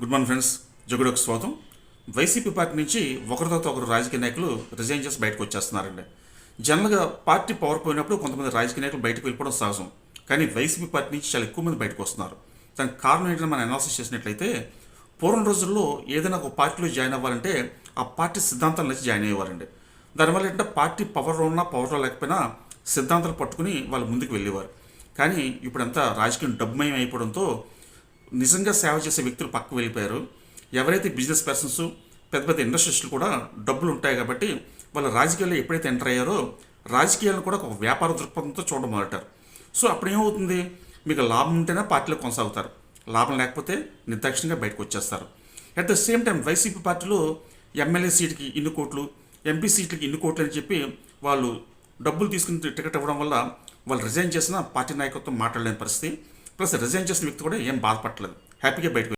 Good morning friends జగుడకు స్వాగతం. YCP party నుంచి ఒకరి తర్వాత ఒకరు రాజకీయ నాయకులు రిజైన్ చేసి బయటకు వచ్చేస్తున్నారండి. జనరల్గా పార్టీ పవర్ పోయినప్పుడు కొంతమంది రాజకీయ నాయకులు బయటకు వెళ్ళిపోవడం సహజం. కానీ వైసీపీ పార్టీ నుంచి చాలా ఎక్కువ మంది బయటకు వస్తున్నారు. దానికి కారణం ఏంటంటే మనం అనాలిసిస్ చేసినట్లయితే పూర్వం రోజుల్లో ఏదైనా ఒక పార్టీలో జాయిన్ అవ్వాలంటే ఆ పార్టీ సిద్ధాంతాలు నచ్చి జాయిన్ అయ్యేవారండి. దానివల్ల ఏంటంటే పార్టీ పవర్లో ఉన్నా పవర్లో లేకపోయినా సిద్ధాంతాలు పట్టుకుని వాళ్ళు ముందుకు వెళ్ళేవారు. కానీ ఇప్పుడంతా రాజకీయం డబ్బుమయం అయిపోవడంతో నిజంగా సేవ చేసే వ్యక్తులు పక్కకు వెళ్ళిపోయారు. ఎవరైతే బిజినెస్ పర్సన్స్ పెద్ద పెద్ద ఇండస్ట్రీస్లు కూడా డబ్బులు ఉంటాయి కాబట్టి వాళ్ళు రాజకీయాల్లో ఎప్పుడైతే ఎంటర్ అయ్యారో రాజకీయాలను కూడా ఒక వ్యాపార దృక్పథంతో చూడడం మొదలెట్టారు సో అప్పుడు ఏమవుతుంది? మీకు లాభం ఉంటేనే పార్టీలో కొనసాగుతారు. లాభం లేకపోతే నిర్దాక్షిణ్యంగా బయటకు వచ్చేస్తారు. At the same time YCP party MLA సీట్కి ఇన్ని కోట్లు ఎంపీ సీట్లకి ఇన్ని కోట్లు అని చెప్పి వాళ్ళు డబ్బులు తీసుకుని టికెట్ ఇవ్వడం వల్ల వాళ్ళు రిజైన్ చేసిన పార్టీ నాయకత్వం మాట్లాడలేని పరిస్థితి. ప్లస్ రిజైన్ చేసిన వ్యక్తి కూడా ఏం బాధపడలేదు. హ్యాపీగా బయటకు